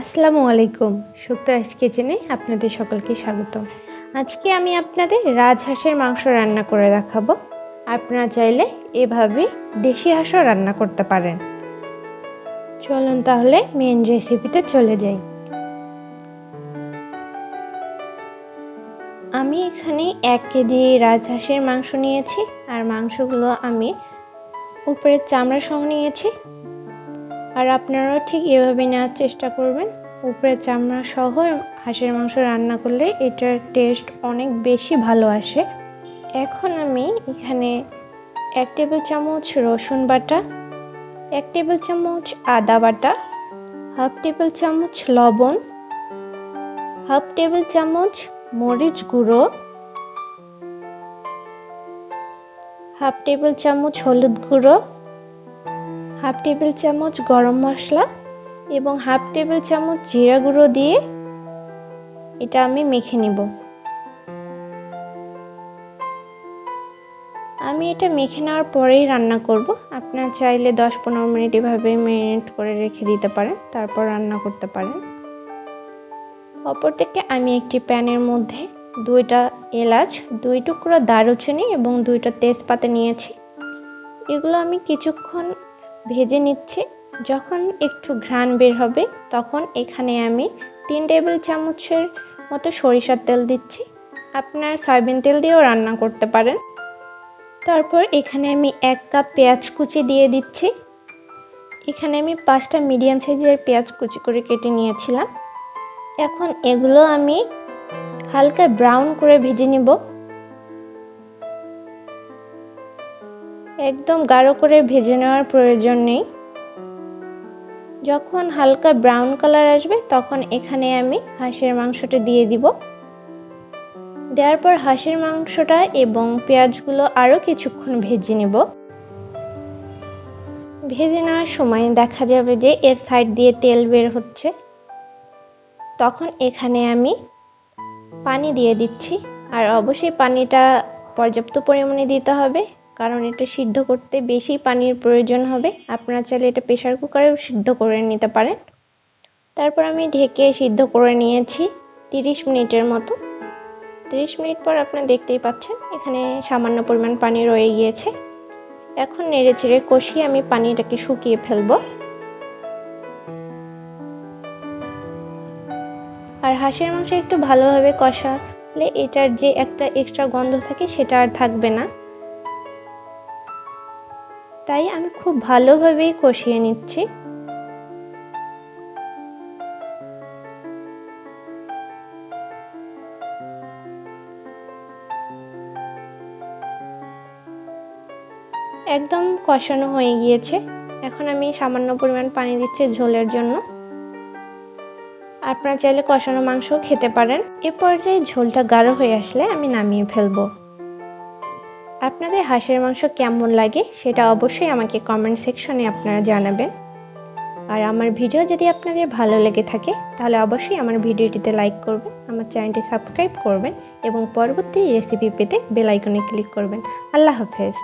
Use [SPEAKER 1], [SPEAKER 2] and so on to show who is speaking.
[SPEAKER 1] আসসালামু আলাইকুম। শুক্তারাজ কিচেনে আপনাদের সকলকে স্বাগতম। আজকে আমি আপনাদের রাজহাঁসের মাংস রান্না করে দেখাবো। আপনারা চাইলে এভাবে দেশি হাঁসও রান্না করতে পারেন। চলুন তাহলে মেন রেসিপিতে চলে যাই। আমি এখানে এক কেজি রাজহাঁসের মাংস নিয়েছি, আর মাংসগুলো আমি উপরের চামড়া সহ নিয়েছি। আর আপনারাও ঠিক এভাবে নেওয়ার চেষ্টা করবেন। উপরে চামড়া সহ হাঁসের মাংস রান্না করলে এটার টেস্ট অনেক বেশি ভালো আসে। এখন আমি এখানে এক টেবিল চামচ রসুন বাটা, এক টেবিল চামচ আদা বাটা, হাফ টেবিল চামচ লবণ, হাফ টেবিল চামচ মরিচ গুঁড়ো, হাফ টেবিল চামচ হলুদ গুঁড়ো হাফ টেবিল চামচ গরম মশলা এবং হাফ টেবিল চামচ জিরা গুঁড়ো দিয়ে এটা আমি মেখে নিব। আমি এটা মেখে নেওয়ার পরেই রান্না করব। আপনার চাইলে দশ পনেরো মিনিট এভাবে ম্যারিনেট করে রেখে দিতে পারেন, তারপর রান্না করতে পারেন। অপর থেকে আমি একটি প্যানের মধ্যে দুইটা এলাচ, দুই টুকরো দারুচিনি এবং দুইটা তেজপাতা নিয়েছি। এগুলো আমি কিছুক্ষণ ভেজে নিচ্ছি। যখন একটু ঘ্রাণ বের হবে, তখন এখানে আমি তিন টেবিল চামচের মতো সরিষার তেল দিচ্ছি। আপনার সয়াবিন তেল দিয়েও রান্না করতে পারেন। তারপর এখানে আমি এক কাপ পেঁয়াজ কুচি দিয়ে দিচ্ছি। এখানে আমি পাঁচটা মিডিয়াম সাইজের পেঁয়াজ কুচি করে কেটে নিয়েছিলাম। এখন এগুলো আমি হালকা ব্রাউন করে ভেজে নিব। একদম গাঢ় করে ভেজে নেওয়ার প্রয়োজন নেই। যখন হালকা ব্রাউন কালার আসবে, তখন এখানে আমি হাঁসের মাংসটা দিয়ে দিব। দেওয়ার পর হাঁসের মাংসটা এবং পেঁয়াজগুলো আরও কিছুক্ষণ ভেজে নেব। ভেজে নেওয়ার সময় দেখা যাবে যে এর সাইড দিয়ে তেল বের হচ্ছে। তখন এখানে আমি পানি দিয়ে দিচ্ছি। আর অবশ্যই পানিটা পর্যাপ্ত পরিমাণে দিতে হবে। কারণ এটা সিদ্ধ করতে বেশি পানির প্রয়োজন হবে। আপনারা চাইলে এটা প্রেশার কুকারেও সিদ্ধ করে নিতে পারেন। তারপর আমি ঢেকে সিদ্ধ করে নিয়েছি তিরিশ মিনিটের মতো। তিরিশ মিনিট পর আপনারা দেখতেই পাচ্ছেন, এখানে সামান্য পরিমাণ পানি রয়ে গিয়েছে। এখন নেড়ে চেড়ে কষিয়ে আমি পানিটাকে শুকিয়ে ফেলব। আর হাঁসের মাংস একটু ভালোভাবে কষালে এটার যে একটা এক্সট্রা গন্ধ থাকে সেটা আর থাকবে না। তাই আমি খুব ভালোভাবেই কষিয়ে নিচ্ছি। একদম কষানো হয়ে গিয়েছে। এখন আমি সামান্য পরিমাণ পানি দিচ্ছি ঝোলের জন্য। আপনারা চাইলে কষানো মাংসও খেতে পারেন। এ পর্যায়ে ঝোলটা গাঢ় হয়ে আসলে আমি নামিয়ে ফেলব। আপনাদের হাঁসের মাংস কেমন লাগে সেটা অবশ্যই আমাকে কমেন্ট সেকশনে আপনারা জানাবেন। আর আমার ভিডিও যদি আপনাদের ভালো লেগে থাকে, তাহলে অবশ্যই আমার ভিডিওটিতে লাইক করবেন, আমার চ্যানেলটি সাবস্ক্রাইব করবেন এবং পরবর্তী রেসিপি পেতে বেল আইকনে ক্লিক করবেন। আল্লাহ হাফেজ।